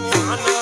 fortune.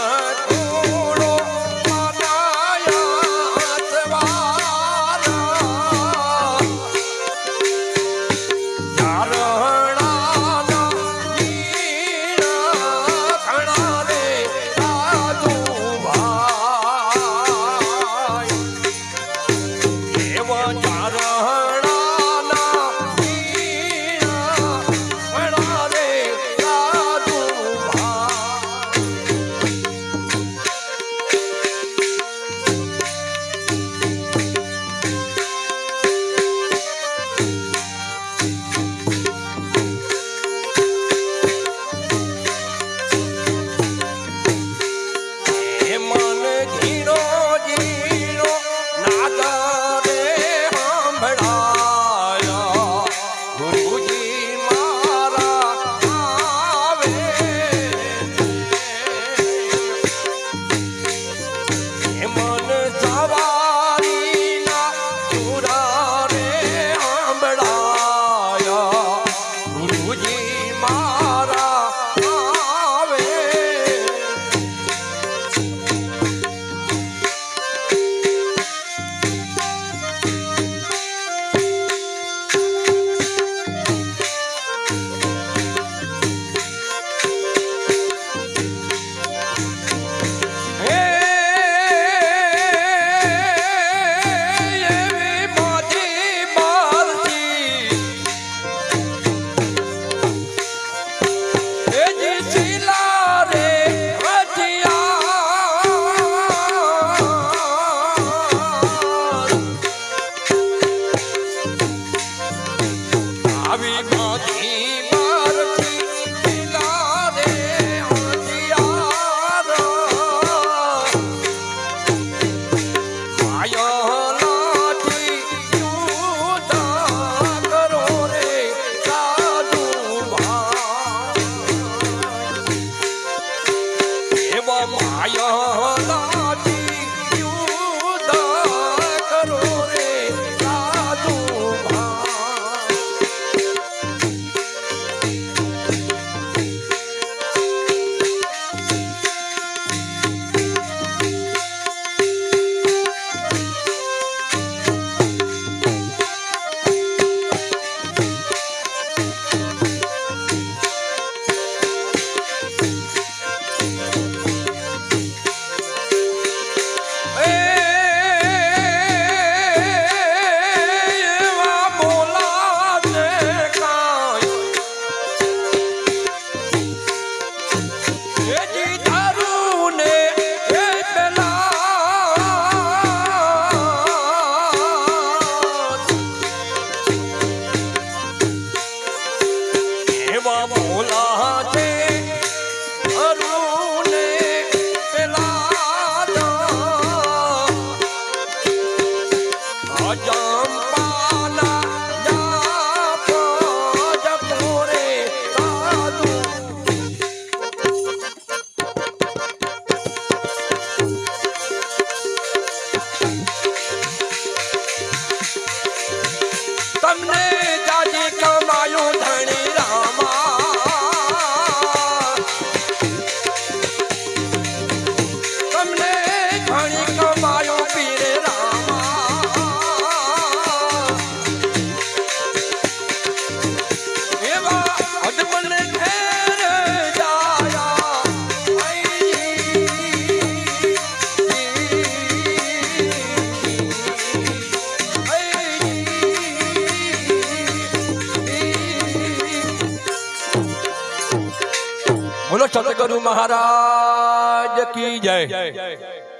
Satguru મહારાજ કી જય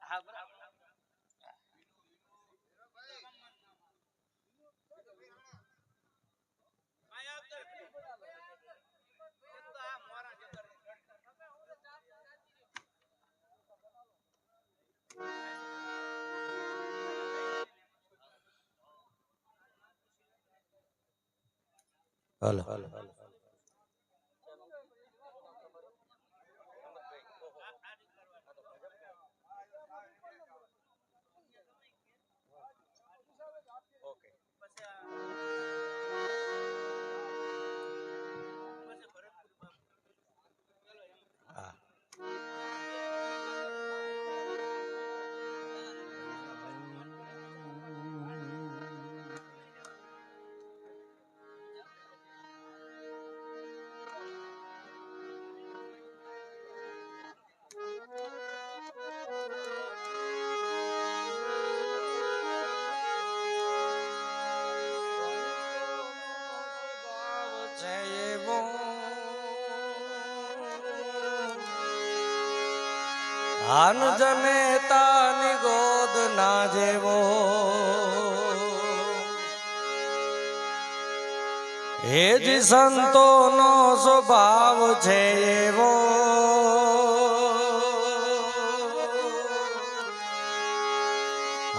હાલો હા. હાન જને તાની ગોદ ના જેવો. હે જ સંતો નો સ્વભાવ છે એવો.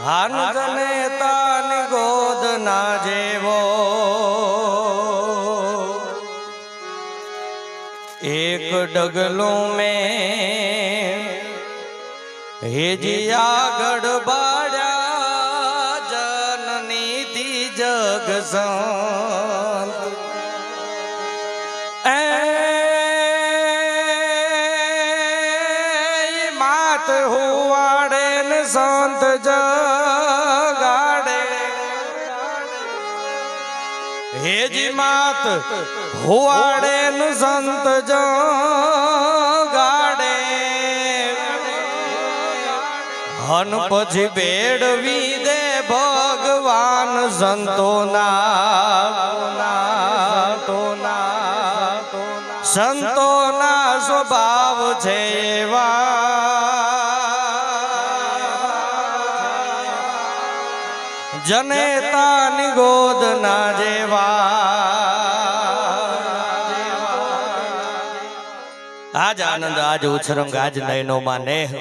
હાન જને તાની ગોદ ના જેવો. એક ડગલું મેં હેજી આગળ બાળ્યા જનનીથી જગ એ માત હોવાડે ને સંત જગાડે. હેજી માત હોવાડે ને સંત જગાડે. હન પછી બેડવી દે ભગવાન સંતોના. સંતોના સ્વભાવ છે એવા. જનેતાની ગોદ ના જેવા. આજ આનંદ, આજ ઉછરંગ, આજ નયનોમાં નેહ.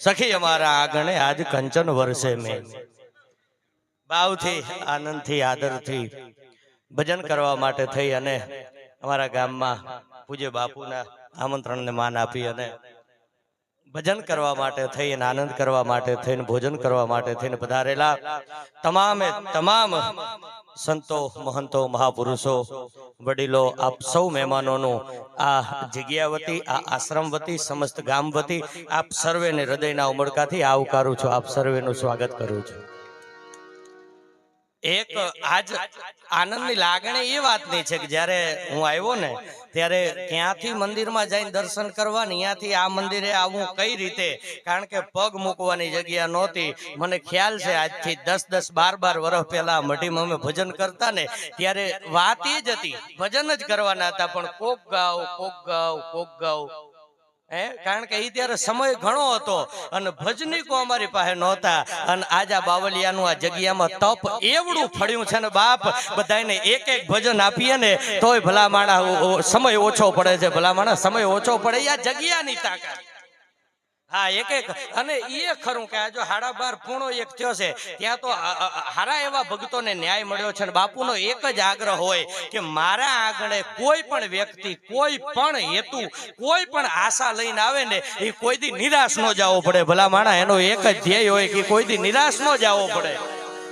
સખી, અમારા આગણે આજ કંચન વર્ષે મેં. ભાવથી આનંદથી, આદરથી ભજન કરવા માટે થઈ અને અમારા ગામમાં પૂજ્ય બાપુના આમંત્રણને માન આપી અને ભજન કરવા માટે થઈને આનંદ કરવા માટે થઈને ભોજન કરવા માટે થઈને પધારેલા તમામે તમામ સંતો મહંતો મહાપુરુષો વડીલો આપ સૌ મહેમાનોનું આ જગ્યા વતી આ આશ્રમ વતી સમસ્ત ગામ વતી આપ સર્વેને હૃદયના ઉમળકાથી આવકારું છું આપ સર્વેનું સ્વાગત કરું છું. એક આજ આનંદની લાગણી એ વાતની છે કે જ્યારે હું આવ્યો ને ત્યારે ક્યાંથી મંદિરમાં જઈને દર્શન કરવા ત્યાંથી આ મંદિરે આવવું કઈ રીતે? કારણ કે પગ મૂકવાની જગ્યા નહોતી. મને ખ્યાલ છે આજથી દસ દસ બાર બાર વર્ષ પહેલા મઢીમાં અમે ભજન કરતા ને ત્યારે વાત એ જ હતી. ભજન જ કરવાના હતા પણ કોક ગાવ કોક ગાવ કોક ગાવ હે? કારણ કે એ ત્યારે સમય ઘણો હતો અને ભજનીકો અમારી પાસે નહોતા. અને આજા બાવલિયાનું આ જગ્યામાં તપ એવડું ફળ્યું છે ને બાપ બધાને એક એક ભજન આપીએ ને તોય ભલા માણા સમય ઓછો પડે છે. ભલા માણા સમય ઓછો પડે. આ જગ્યાની તાકાત. હા એક એક અને એ ખરું કે આ જો હાડા બાર પૂણો એક થયો છે ત્યાં તો હારા એવા ભક્તોને ન્યાય મળ્યો છે અને બાપુનો એક જ આગ્રહ હોય કે મારા આગળ કોઈ પણ વ્યક્તિ કોઈ પણ હેતુ કોઈ પણ આશા લઈને આવે ને એ કોઈ દી નિરાશ ન જવો પડે. ભલા માણા એનો એક જ ધ્યેય હોય કે કોઈ દી નિરાશ ન જવો પડે.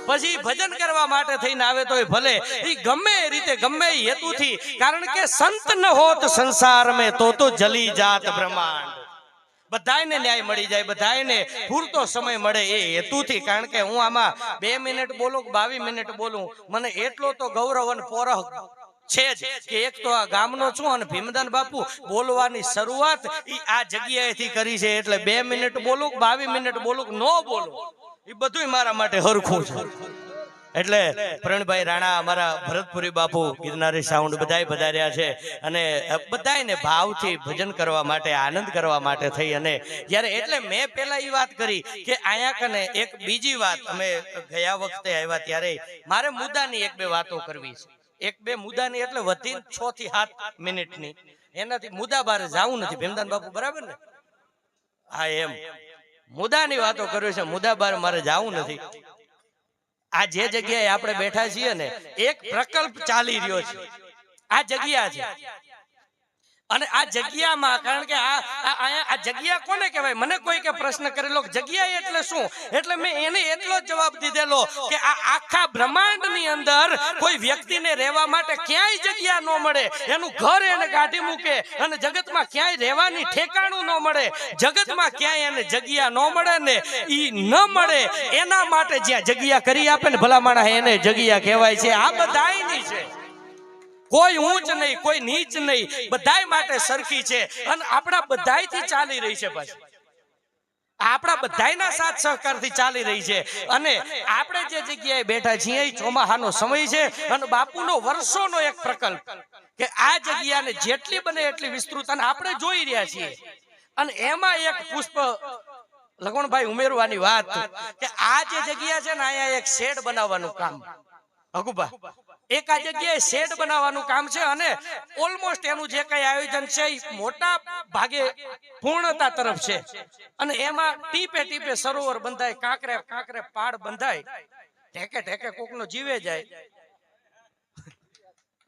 પછી ભજન કરવા માટે થઈને આવે તો ભલે. એ ગમે એ રીતે ગમે હેતુથી. કારણ કે સંત ન હોત સંસાર મેં તો તો જલી જાત બ્રહ્માંડ. બધાયને ન્યાય મળી જાય બધાયને પૂરતો સમય મળે એ હેતુથી કારણ કે હું આમાં બે મિનિટ બોલું કે બાવીસ મિનિટ બોલું. મને એટલો તો ગૌરવ અને પોરહ છે જ કે એક તો આ ગામનો છું અને ભીમદાન બાપુ બોલવાની શરૂઆત આ જગ્યાએથી કરી છે એટલે બે મિનિટ બોલું કે બાવીસ મિનિટ બોલું ન બોલું. એ બધું મારા માટે હરખું છે. એટલે પ્રવીણભાઈ રાણા અમારા ભરતપુરી બાપુ, ગિરનારી સાઉન્ડ બધાય પધાર્યા છે અને બધાયને ભાવથી ભજન કરવા માટે, આનંદ કરવા માટે થઈ અને જ્યારે એટલે મેં પહેલા એ વાત કરી કે અહીંયા કને એક બીજી વાત, અમે ગયા વખતે આવ્યા ત્યારે મારે મુદ્દાની એક બે વાતો કરવી છે. એક બે મુદ્દાની એટલે વધી છ થી સાત મિનિટની. એનાથી મુદ્દા બહાર જવું નથી. ભીમદાન બાપુ બરાબર ને? હા, એમ. મુદ્દાની વાતો કરવી છે, મુદ્દા બાર મારે જવું નથી. આ જે જગ્યાએ આપણે બેઠા છીએ ને, એક પ્રકલ્પ ચાલી રહ્યો છે. આ જગ્યા છે. અને આ જગ્યામાં, કારણ કે આ આ જગ્યા કોને કહેવાય? મને કોઈ કે પ્રશ્ન કરેલો જગ્યા એટલે શું? એટલે મેં એને એટલો જવાબ દીધેલો કે આ આખા બ્રહ્માંડની અંદર કોઈ વ્યક્તિને રહેવા માટે ક્યાંય જગ્યા ન મળે. એનું ઘર એને કાઢી મૂકે અને જગતમાં ક્યાંય રહેવાની ઠેકાણું ન મળે. જગતમાં ક્યાંય એને જગ્યા ન મળે ને ઈ ન મળે. એના માટે જ્યાં જગ્યા કરી આપે ને ભલા માણસ એને જગ્યા કહેવાય છે. આ બધાની છે. કોઈ ઊંચ નહીં, કોઈ નીચ નહીં. બધાય માટે સરખી છે. અને આપણા બધાયથી ચાલી રહી છે પાછી. આપણા બધાયના સાથ સહકારથી ચાલી રહી છે. અને આપણે જે જગ્યાએ બેઠા છીએ, એ ચોમાહાનો સમય છે અને બાપુનો વર્ષોનો એક પ્રકલ્પ કે આ જગ્યાને જેટલી બને એટલી વિસ્તૃત અને આપણે જોઈ રહ્યા છીએ. અને એમાં એક પુષ્પ લગણભાઈ ઉમેરવાની વાત કે આ જે જગ્યા છે ને, અહીંયા એક શેડ બનાવવાનું કામ. હકુબા એક આ જગ્યાએ શેડ બનાવવાનું કામ છે અને ઓલમોસ્ટ એનું જે કઈ આયોજન છે એ મોટા ભાગે પૂર્ણતા તરફ છે. અને એમાં ટીપે ટીપે સરોવર બંધાય, કાંકરે કાંકરે પાડ બંધાય. ઢેકે ઢેકે કોકનો જીવે જાય.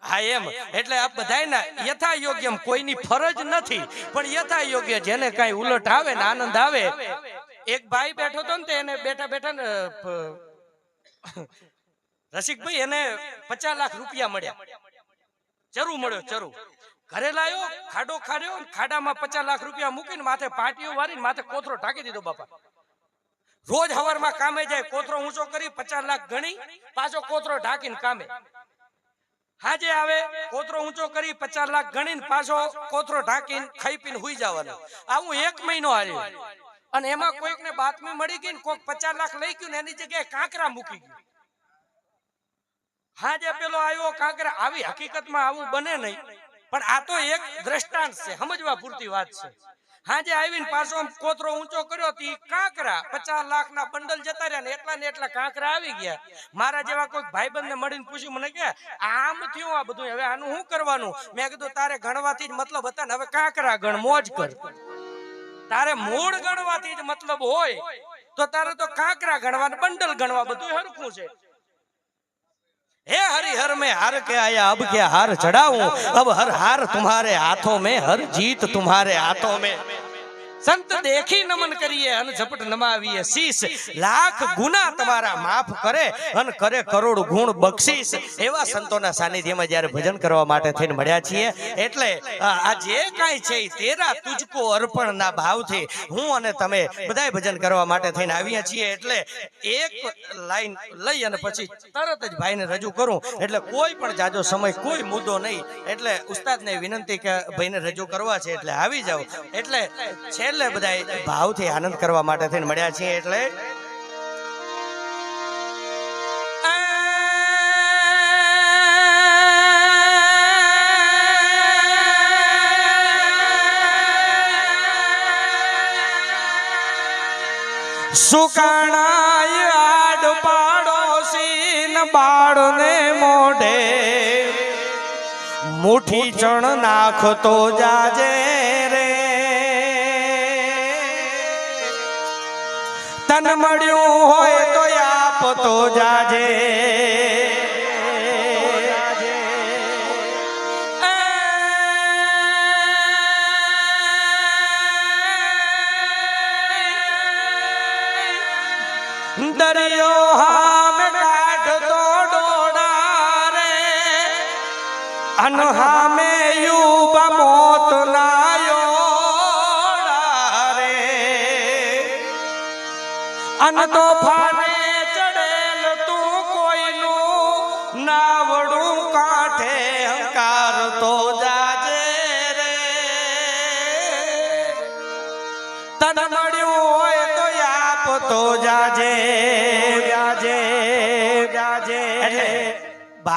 હા, એમ. એટલે આ બધાયના યથા યોગ્ય કોઈની ફરજ નથી. પણ યથા યોગ્ય જેને કાંઈ ઉલટ આવે ને આનંદ આવે, એક ભાઈ બેઠો હતો ને તે એને બેઠા બેઠા ને રસિકભાઈ એને પચાસ લાખ રૂપિયા મળ્યા. ચરુ મળ્યો ચરુ ઘરે લાયો, ખાડો ખાડ્યો ખાડામાં પચાસ લાખ રૂપિયા મૂકીને માથે પાટીઓ વારીને માથે કોથરો ઢાંકી દીધો બાપા. રોજ હવારમાં કામે જાય, કોથરો ઊંચો કરી પચાસ લાખ ગણી, પાછો કોથરો ઢાંકીને કામે. હાજે આવે, કોથરો ઊંચો કરી પચાસ લાખ ગણીને પાછો કોથરો ઢાંકીને ખાઈ પીને હુઈ જવાનો. આવું એક મહિનો હાલ્યો. અને એમાં કોઈકને બાતમી મળી ગઈ ને કોઈક પચાસ લાખ લઈ ગયું ને એની જગ્યાએ કાંકરા મૂકી ગયું. હા જે પેલો આવ્યો કાંકરા આવી હકીકતમાં આવું બને નહીં. પણ આ તો એક દ્રષ્ટાંત છે, સમજવા પૂરતી વાત છે. હાજે આવીને પાછો કોતરો ઊંચો કર્યો કાંકરા પચાસ લાખ ના બંડલ જતા રહ્યા એટલા ને એટલા કાંકરા આવી ગયા. મારા જેવા કોઈ ભાઈબંધ ને મળીને પૂછ્યું, મને કે, આમ થયું આ બધું? હવે આનું શું કરવાનું? મેં કીધું, તારે ગણવાથી જ મતલબ હતા ને, હવે કાંકરા ગણ, મોજ કર. તારે મૂળ ગણવાથી જ મતલબ હોય, તો તારે તો કાંકરા ગણવા બંડલ ગણવા બધું હરખું છે. हे हरिहर में हार के आया अब क्या हार चढ़ाऊं अब हर हार तुम्हारे हाथों में हर जीत तुम्हारे हाथों में સંત દેખી નમન કરીએ અને ઝપટ નમાવીએ શીશ. લાખ ગુના તમારા માફ કરે અને કરે કરોડ ગુણ બક્ષીસ. એવા સંતોના સાનિધ્યમાં જ્યારે ભજન કરવા માટે થઈને મળ્યા છીએ, એટલે આ જે કાંઈ છે તેરા તુજકો અર્પણના ભાવથી હું અને તમે બધાય ભજન કરવા માટે થઈને આવ્યા છીએ, એટલે એક લાઈન લઈ અને પછી તરત જ ભાઈને રજૂ કરું. એટલે કોઈ પણ જાજો સમય, કોઈ મુદ્દો નહીં. એટલે ઉસ્તાદને વિનંતી કે ભાઈને રજૂ કરવા છે, એટલે આવી જાઓ. એટલે છેલ્લે બધા ભાવથી આનંદ કરવા માટે થઈને મળ્યા છીએ એટલે સુકાણાય આડ પાડોશી મોઢે મુઠી ચણ નાખતો જાજે. તન મળ્યું હોય તો આપતો જાજે. દરિયો હામે કાઢતો ડોડા રે. અનહામે અન તો ફાને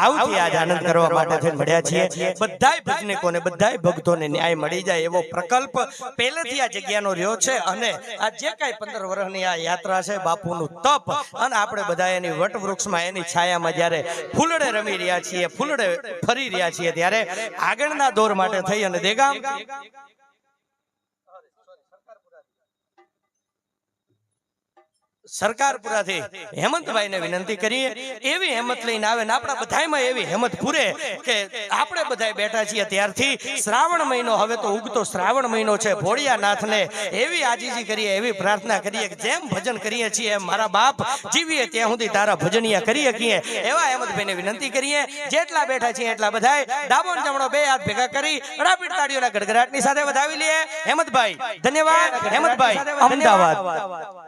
ભાવથી આજ આનંદ કરવા માટે થઈને મળ્યા છીએ. બધાય ભજનિકોને બધાય ભક્તોને ન્યાય મળી જાય એવો પ્રકલ્પ પહેલેથી આ જગ્યાનો રહ્યો છે અને આ જે કાંઈ પંદર વર્ષની આ યાત્રા છે બાપુનું તપ અને આપણે બધા એની વટવૃક્ષમાં એની છાયામાં જ્યારે ફૂલડે રમી રહ્યા છીએ ફૂલડે ફરી રહ્યા છીએ ત્યારે આગળના દોર માટે થઈ અને દેગામ. સરકારપુરાથી હેમંતભાઈને વિનંતી કરીએ, એવી હેમત લઈને આવે ને આપણા બધાયમાં એવી હેમત પૂરે કે આપણે બધા બેઠા છીએ ત્યારથી શ્રાવણ મહિનો, હવે તો ઉગતો શ્રાવણ મહિનો છે, ભોળિયાનાથને એવી આજીજી કરીએ, એવી પ્રાર્થના કરીએ કે જેમ ભજન કરીએ છીએ મારા બાપ જીવીએ ત્યાં સુધી તારા ભજનિયા કરી શકીએ એવા હેમંતભાઈને વિનંતી કરીએ, જેટલા બેઠા છીએ એટલા બધા ડાબો ને જમણો બે હાથ ભેગા કરી રાપીડ તાળીઓના ગડગડાટની સાથે વધાવી લઈએ. હેમંતભાઈ, ધન્યવાદ. હેમંતભાઈ, અમદાવાદ.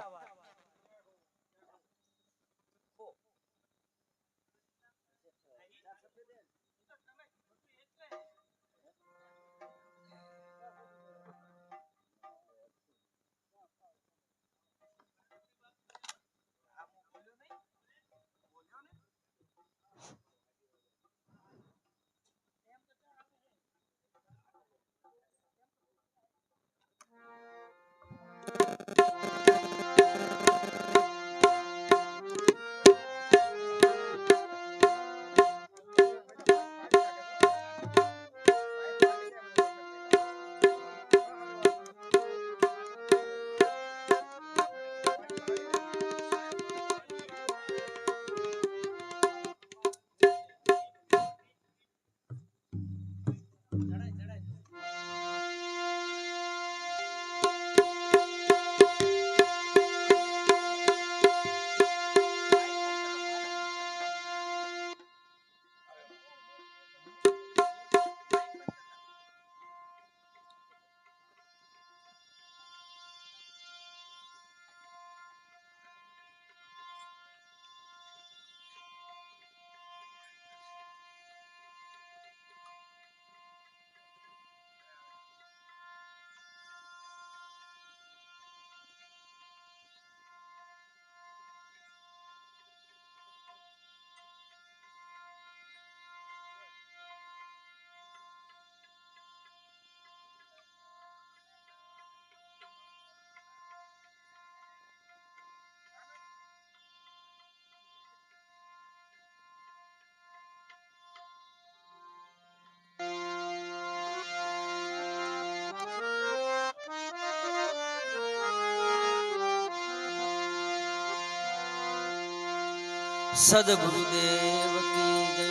સદગુરુદેવ કી જય.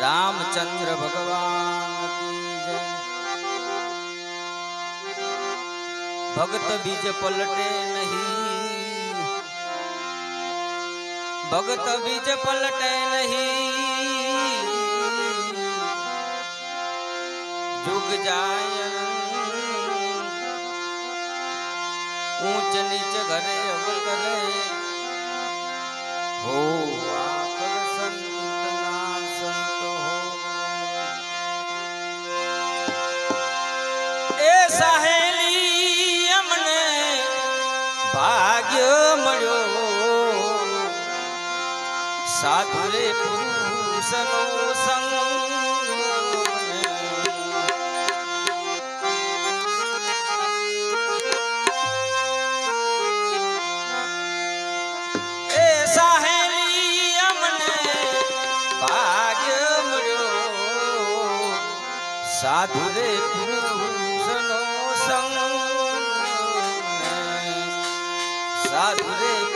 રામચંદ્ર ભગવાન કી જય. ભગત બીજ પલટે નહીં. ભગત બીજ પલટે નહીં. જુગ જાય ઊંચ નીચ ઘરે સંત હો સાહેલી અમને ભાગ્ય મળ્યો. સાધુ પુરુષનો સંગ સાધુ રે પુરુષનો સંગ સાધુ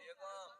દેગમ